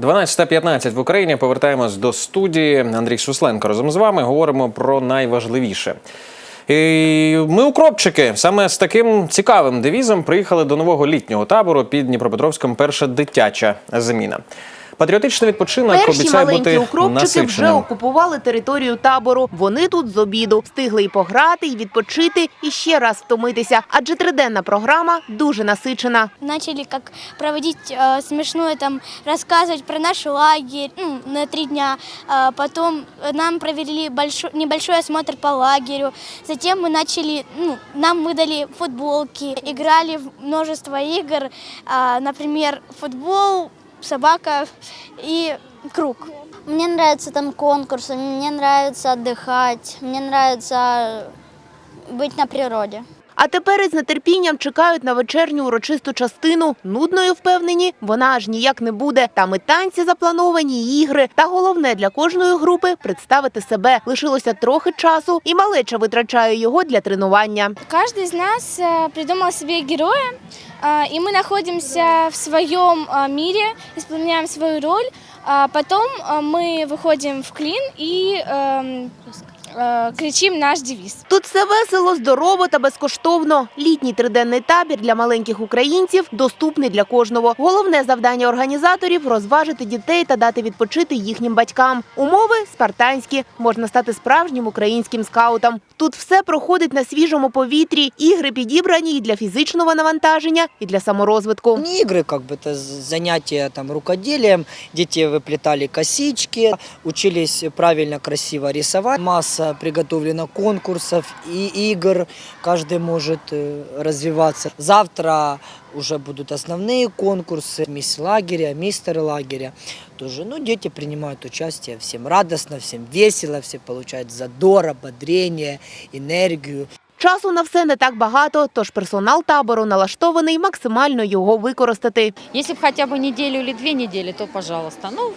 12.15 в Україні. Повертаємось до студії. Андрій Сусленко разом з вами говоримо про найважливіше. І ми укропчики саме з таким цікавим девізом приїхали до нового літнього табору під Дніпропетровськом. Перша дитяча заміна. Патріотичний відпочинок Перші обіцяє маленькі бути укропчики вже насиченим. окупували територію табору. Вони тут з обіду встигли і пограти, і відпочити, і ще раз втомитися. Адже триденна програма дуже насичена. начали как проводить э, смешное, там, рассказывать про наш лагерь ну, на три дня. А потом нам провели большой, небольшой осмотр по лагерю. Затем мы начали, ну, нам выдали футболки, играли в множество игр, а, например, футбол, собака и круг. Мне нравятся там конкурсы, мне нравится отдыхать, мне нравится быть на природе. А тепер із нетерпінням чекають на вечерню урочисту частину. Нудною впевнені, вона аж ніяк не буде. Там і танці заплановані, і ігри. Та головне для кожної групи представити себе. Лишилося трохи часу, і малеча витрачає його для тренування. Каждый из нас э, придумал себе героя, а, и мы находимся в своем а, мире, исполняем свою роль. А Потом а, мы выходим в клин и эм, э, кричим наш девиз. Тут все весело, здорово та безкоштовно. Літній триденний табір для маленьких українців доступний для кожного. Головне завдання організаторів розважити дітей та дати відпочити їхнім батькам. Умови спартанські. Можна стати справжнім українським скаутом. Тут все проходить на свіжому повітрі. Ігри підібрані і для фізичного навантаження, і для саморозвитку. Не игры, как бы это занятия там рукоделием. Дети выплетали косички, учились правильно, красиво рисовать. Масса приготовлена конкурсов и игр. Каждый может э, развиваться. Завтра уже будут основные конкурсы. Мисс лагеря, мистер лагеря. Тоже, ну, дети принимают участие. Всем радостно, всем весело, все получают задор, ободрение, энергию. Часу на все не так багато, тож персонал табору налаштований максимально його використати. Если бы хотя бы неделю или две недели, то пожалуйста. Ну,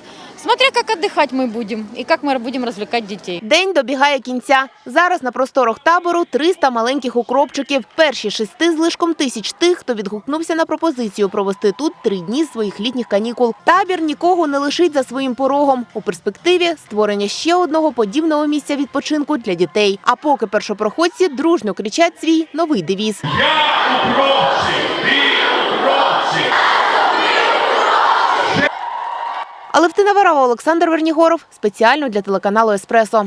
смотря как отдыхать мы будем и как мы будем развлекать детей. День добігає кінця. Зараз на просторах табору 300 маленьких укропчиків. Перші шести з лишком тисяч тих, хто відгукнувся на пропозицію провести тут три дні своїх літніх канікул. Табір нікого не лишить за своїм порогом. У перспективі створення ще одного подібного місця відпочинку для дітей. А поки першопроходці дружньо кричать свій новий девіз. Алевтина Варава, Олександр Вернігоров спеціально для телеканалу Еспресо.